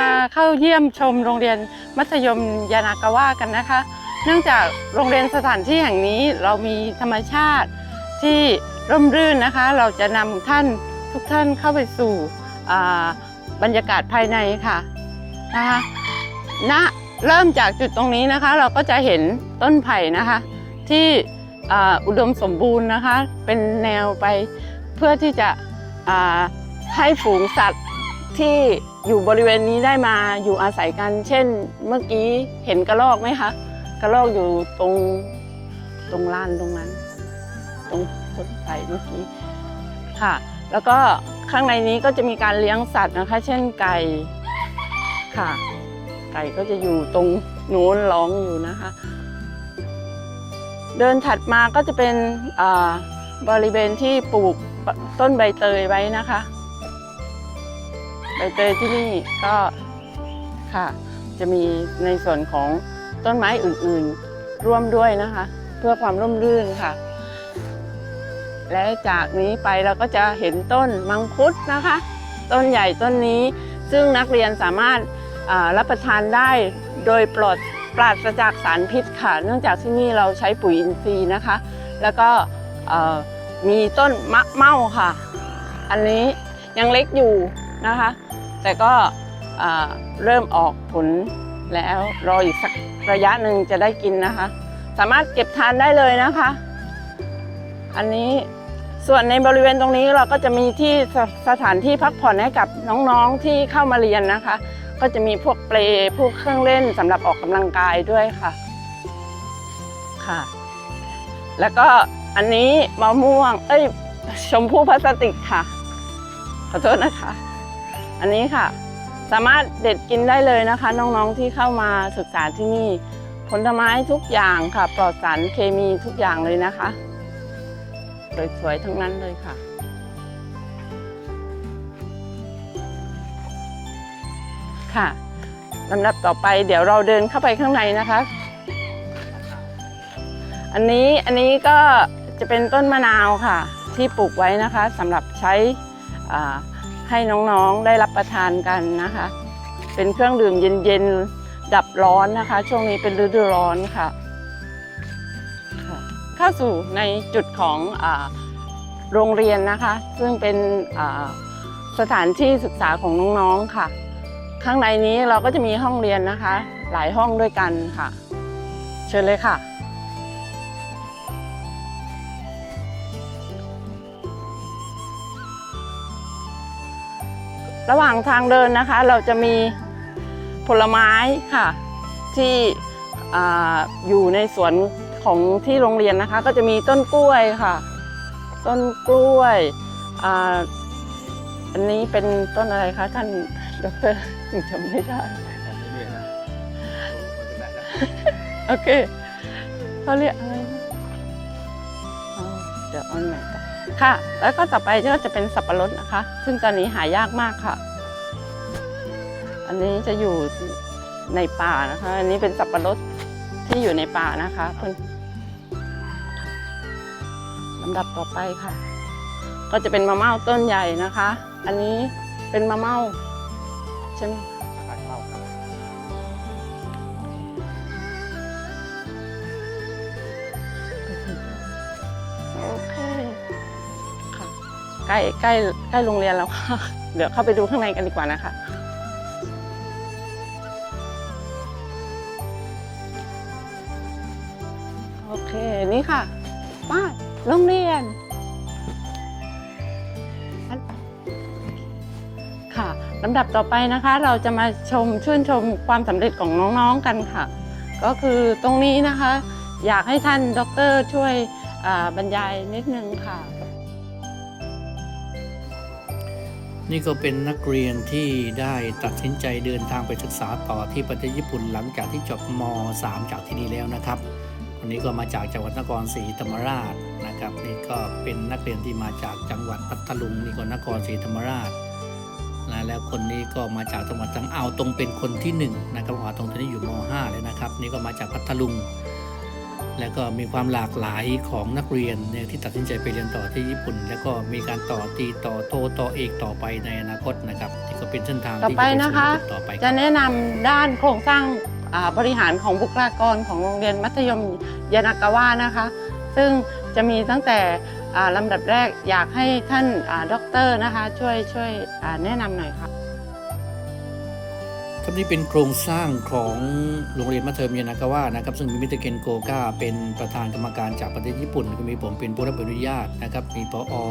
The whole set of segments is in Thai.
มาเข้าเยี่ยมชมโรงเรียนมัธยมยานากาวะกันนะคะ เนื่องจากโรงเรียนสถานที่แห่งนี้เรามีธรรมชาติที่ร่มรื่นนะคะ เราจะนำท่านทุกท่านเข้าไปสู่บรรยากาศภายในค่ะนะคะณเริ่มจากจุดตรงนี้นะคะ เราก็จะเห็นต้นไผ่นะคะ ที่อุดมสมบูรณ์นะคะ เป็นแนวไปเพื่อที่จะให้ฝูงสัตว์ที่ อยู่บริเวณนี้ได้มาอยู่อาศัยกัน เช่น เมื่อกี้เห็นกระรอกไหมคะ กระรอกอยู่ตรงตรงลานตรงนั้น ตรงต้นไผ่เมื่อกี้ค่ะ แล้วก็ข้างในนี้ก็จะมีการเลี้ยงสัตว์นะคะ เช่นไก่ค่ะ ไก่ก็จะอยู่ตรงนู้นร้องอยู่นะคะ เดินถัดมาก็จะเป็นบริเวณที่ปลูกต้นใบเตยไว้นะคะ ใบเตยที่นี่ก็ค่ะ จะมีในส่วนของต้นไม้อื่นๆ ร่วมด้วยนะคะ เพื่อความร่มรื่นค่ะ และจากนี้ไปเราก็จะเห็นต้นมังคุดนะคะ ต้นใหญ่ต้นนี้ซึ่งนักเรียนสามารถรับประทานได้โดยปลอดปราศจากสารพิษค่ะ เนื่องจากที่นี่เราใช้ปุ๋ยอินทรีย์นะคะ แล้วก็มีต้นมะเม่าค่ะ อันนี้ยังเล็กอยู่นะคะ แต่ก็เริ่มออกผลแล้วรออีกสักระยะหนึ่งจะได้กินนะคะ สามารถเก็บทานได้เลยนะคะ อันนี้ส่วนในบริเวณตรงนี้เราก็จะมีที่สสถานที่พักผ่อนให้กับน้องๆที่เข้ามาเรียนนะคะ ก็จะมีพวกเปลพวกเครื่องเล่นสำหรับออกกำลังกายด้วยค่ะค่ะ แล้วก็อันนี้มะม่วง เอ้ยชมพู่พลาสติกค่ะ ขอโทษนะคะ อันนี้ค่ะ สามารถเด็ดกินได้เลยนะคะ น้องๆที่เข้ามาศึกษาที่นี่ ผลไม้ทุกอย่างค่ะ ปลอดสารเคมีทุกอย่างเลยนะคะสวยๆทั้งนั้นเลยค่ะค่ะลำดับต่อไปเดี๋ยวเราเดินเข้าไปข้างในนะคะ อันนี้อันนี้ก็จะเป็นต้นมะนาวค่ะ ที่ปลูกไว้นะคะสำหรับใช้อ่า ให้น้องๆได้รับประทานกันนะคะ เป็นเครื่องดื่มเย็นๆดับร้อนนะคะ ช่วงนี้เป็นฤดูร้อนค่ะค่ะ เข้าสู่ในจุดของอโรงเรียนนะคะ ซึ่งเป็นสถานที่ศึกษาของน้องๆค่ะ ข้างในนี้เราก็จะมีห้องเรียนนะคะ หลายห้องด้วยกันค่ะ เชิญเลยค่ะ ระหว่างทางเดินนะคะ เราจะมีผลไม้ค่ะ ที่อาอยู่ในสวนของที่โรงเรียนนะคะ ก็จะมีต้นกล้วยค่ะ ต้นกล้วยอาอันนี้เป็นต้นอะไรคะท่านดรจำไม่ได้โอเคเขาเรียกอะไรนะอ๋อเดี๋ยวเอาใหม่ก่อน ค่ะ แล้วก็ต่อไปก็จะเป็นสับปะรดนะคะ ซึ่งตอนนี้หายากมากค่ะ อันนี้จะอยู่ในป่านะคะ อันนี้เป็นสับปะรดที่อยู่ในป่านะคะเพื่อนลำดับต่อไปค่ะ ก็จะเป็นมะเม่าต้นใหญ่นะคะ อันนี้เป็นมะเม่าใช่ไหม ใกล้ใกล้ใกล้โรงเรียนแล้วค่ะเดี๋ยวเข้าไปดูข้างในกันดีกว่านะคะโอเคนี่ค่ะป้ายโรงเรียนค่ะลำดับต่อไปนะคะ เราจะมาชมชื่นชมความสำเร็จของน้องๆกันค่ะ ก็คือตรงนี้นะคะ อยากให้ท่านด็อกเตอร์ช่วยบรรยายนิดนึงค่ะ นี่ก็เป็นนักเรียนที่ได้ตัดสินใจเดินทางไปศึกษาต่อที่ประเทศญี่ปุ่นหลังจากที่จบม .3 จากที่นี่แล้วนะครับคนนี้ก็มาจากจังหวัดนครศรีธรรมราชนะครับ นี่ก็เป็นนักเรียนที่มาจากจังหวัดพัทลุงนี่ก็นครศรีธรรมราชนะแล้วคนนี้ก็มาจากจังหวัดจังเอาตรงเป็นคนที่หนึ่งนะครับอ่าวตรงตอนนี้อยู่ม .5 เลยนะครับ นี่ก็มาจากพัทลุง แล้วก็มีความหลากหลายของนักเรียนเนี่ยที่ตัดสินใจไปเรียนต่อที่ญี่ปุ่น แล้วก็มีการต่อตีต่อโทต่อเอกต่อไปในอนาคตนะครับที่ก็เป็นเส้นทางต่อที่ไปจเป็นะคะต่อไปจะแนะนำด้านโครงสร้างบริหารของบุคลากรของโรงเรียนมัธยมยานากาวะนะคะ ซึ่งจะมีตั้งแต่ลำดับแรกอยากให้ท่านด็อกเตอร์นะคะช่วยช่วยแนะนำหน่อยค่ะ ครับนี่เป็นโครงสร้างของโรงเรียนมัธยมยานากาวะนะครับ ซึ่งมีมิเตรเกนโกกาเป็นประธานกรรมการจากประเทศญี่ปุ่น ก็มีผมเป็นผู้รับอนุญาตนะครับ มีปอ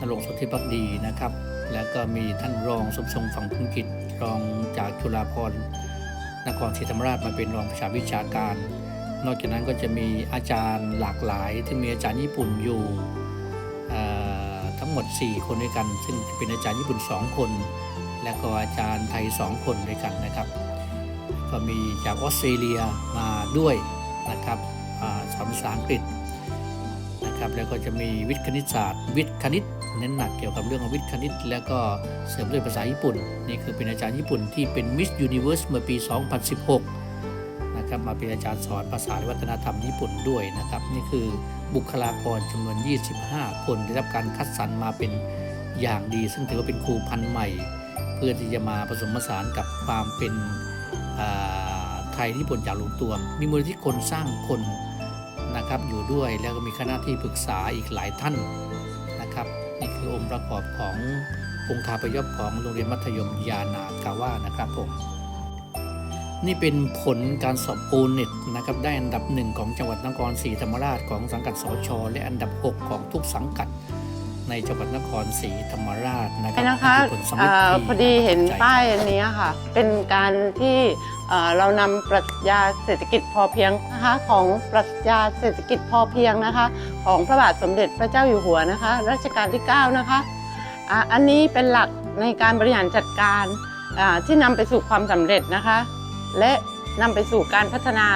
นรงสุทธิพักดีนะครับ แล้วก็มีท่านรองสมทรงฝั่งพุงกิจรองจากจุฬาภรณ์นครศรีธรรมราชมาเป็นรองประชาวิชาการ นอกจากนั้นก็จะมีอาจารย์หลากหลายที่มีอาจารย์ญี่ปุ่นอยู่ทั้งหมด 4 คนด้วยกัน ซึ่งเป็นอาจารย์ญี่ปุ่น 2 คน และก็อาจารย์ไทย 2 คนด้วยกันนะครับ ก็มีจากออสเตรเลียมาด้วยนะครับอ่าสอนภาษาอังกฤษนะครับแล้วก็จะมีวิทย์คณิตศาสตร์ วิทย์คณิตเน้นหนักเกี่ยวกับเรื่องของวิทย์คณิต แล้วก็เสริมด้วยภาษาญี่ปุ่น นี่คือเป็นอาจารย์ญี่ปุ่นที่เป็นมิสยูนิเว r ร์สเมื่อปี 2016 นะครับมาเป็นอาจารย์สอนภาษาและวัฒนธรรมญี่ปุ่นด้วยนะครับ นี่คือบุคลากรจำนวน 25 คนได้รับการคัดสรรมาเป็นอย่างดี ซึ่งถือว่าเป็นครูพันธุ์ใหม่ เพื่อที่จะมาผสมผสานกับความเป็นไทยญี่ปุ่นอย่างลงตัวมีมูลที่คนสร้างคนนะครับอยู่ด้วยแล้วก็มีคณะที่ปรึกษาอีกหลายท่านนะครับนี่คือองค์ประกอบขององค์คาพยพของโรงเรียนมัธยมยานากาวะนะครับผมนี่เป็นผลการสอบโอเน็ตนะครับได้อันดับหนึ่งของจังหวัดนครศรีธรรมราชของสังกัดสชและอันดับ 6 ของทุกสังกัด ในจังหวัดนครศรีธรรมราชนะครัใช่นะคะนี่อผลสำเร็จเอ่อที่พอดีเห็นประทับใจป้ายอันนี้ค่ะ เป็นการที่เอ่อเรานำปรัชญาเศรษฐกิจพอเพียงนะคะของปรัชญาเศรษฐกิจพอเพียงนะคะ ของพระบาทสมเด็จพระเจ้าอยู่หัวนะคะ รัชกาลที่ 9 นะคะอะอันนี้เป็นหลักในการบริหารจัดการอ่าที่นำไปสู่ความสำเร็จนะคะ และนำไปสู่การพัฒนา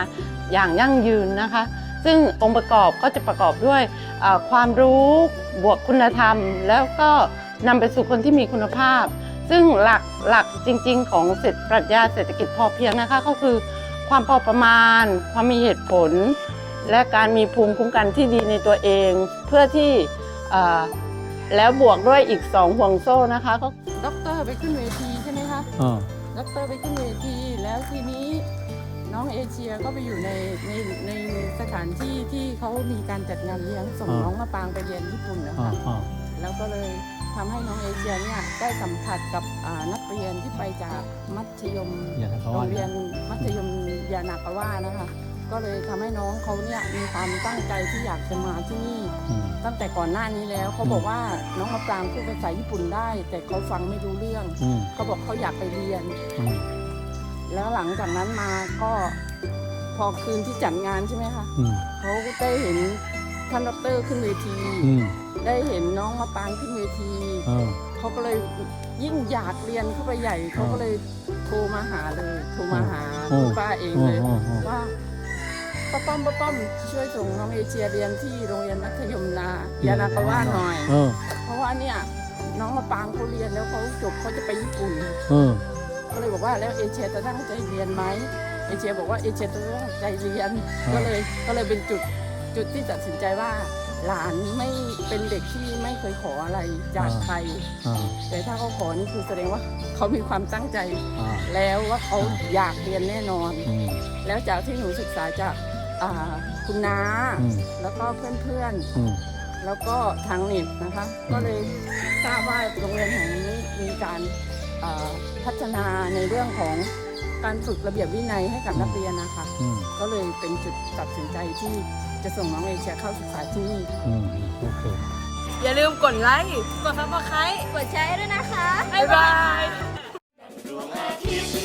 อย่างยั่งยืนนะคะ ซึ่งองค์ประกอบก็จะประกอบด้วยเอ่อความรู้บวกคุณธรรม แล้วก็นำไปสู่คนที่มีคุณภาพ ซึ่งหลักหลักจริง ๆ ของเศรษฐปรัชญาเศรษฐกิจพอเพียงนะคะก็คือความพอประมาณ ความมีเหตุผล และการมีภูมิคุ้มกันที่ดีในตัวเอง เพื่อที่เอ่อแล้วบวกด้วยอีกสองห่วงโซ่นะคะก็ด็อกเตอร์ไปขึ้นเวทีใช่ไหมคะอ่าด็อกเตอร์ไปขึ้นเวทีแล้วทีนี้ น้องเอเชียก็ไปอยู่ในในในสถานที่ที่เขามีการจัดงานเลี้ยงส่งอ่าน้องมาปางไปเรียนญี่ปุ่นนะอ่าคะอ่าแล้วก็เลยทำให้น้องเอเชียเนี่ยได้สัมผัสกับอ่านักเรียนที่ไปจากมัธยม อย่างนั้นเขาโรว่างเรียนมัธยมยานากาวะนะคะ ก็เลยทำให้น้องเขาเนี่ยมีความตั้งใจที่อยากจะมาที่นี่ อืม ตั้งแต่ก่อนหน้านี้แล้วเขาบอกว่าน้องมะปรางพูดภาษาญี่ปุ่นได้ แต่เขาฟังไม่รู้เรื่อง อืมเขาบอกเขาอยากไปเรียน อืม แล้วหลังจากนั้นมาก็พอคืนที่จัดงานใช่ไหมคะอืมเขาได้เห็นท่านดอกเตอร์ขึ้นเวที อืมได้เห็นน้องมะปรางขึ้นเวที เออ เขาก็เลยยิ่งอยากเรียนเข้าไปใหญ่เขาก็เลยโทรมาหาเลยโทรมาหาโอ้คุณป้าเองโอ้เลยโอ้โอ้ว่าป้าป้อมป้าป้อมช่วยส่งน้องเอเชียเรียนที่โรงเรียนมัธยมนายานากาวะหน่อย เออเพราะว่าเนี่ยน้องมะปรางเขาเรียนแล้วเขาจบเขาจะไปญี่ปุ่น เออ ก็เลยบอกว่าแล้วเอเชียจะตั้งใจเรียนไหมเอเชียบอกว่าเอเชียจะตั้งใจเรียนอ่าก็เลยก็เลยเป็นจุดจุดที่ตัดสินใจว่า หลานไม่เป็นเด็กที่ไม่เคยขออะไรจากใครอ่าแต่ถ้าเขาขอนี่คือแสดงว่าเขามีความตั้งใจอ่าแล้วว่าเขาอ่าอยากเรียนแน่นอนอืมแล้วจากที่หนูศึกษาจากอ่าคุณน้าอืมแล้วก็เพื่อนอืมๆแล้วก็ทางเน็ตนะคะ ก็เลยทราบว่าโรงเรียนแห่งนี้มีการอ่า พัฒนาในเรื่องของการฝึกระเบียบวินัยให้กับนักเรียนนะคะ อืมก็เลยเป็นจุดตัดสินใจที่จะส่งน้องเอเชียเข้าศึกษาที่นี่ อืมโอเค อย่าลืมกดไลค์ กดซับสไครต์กดแชร์ด้วยนะคะ บ๊ายบาย ดวงอาทิตย์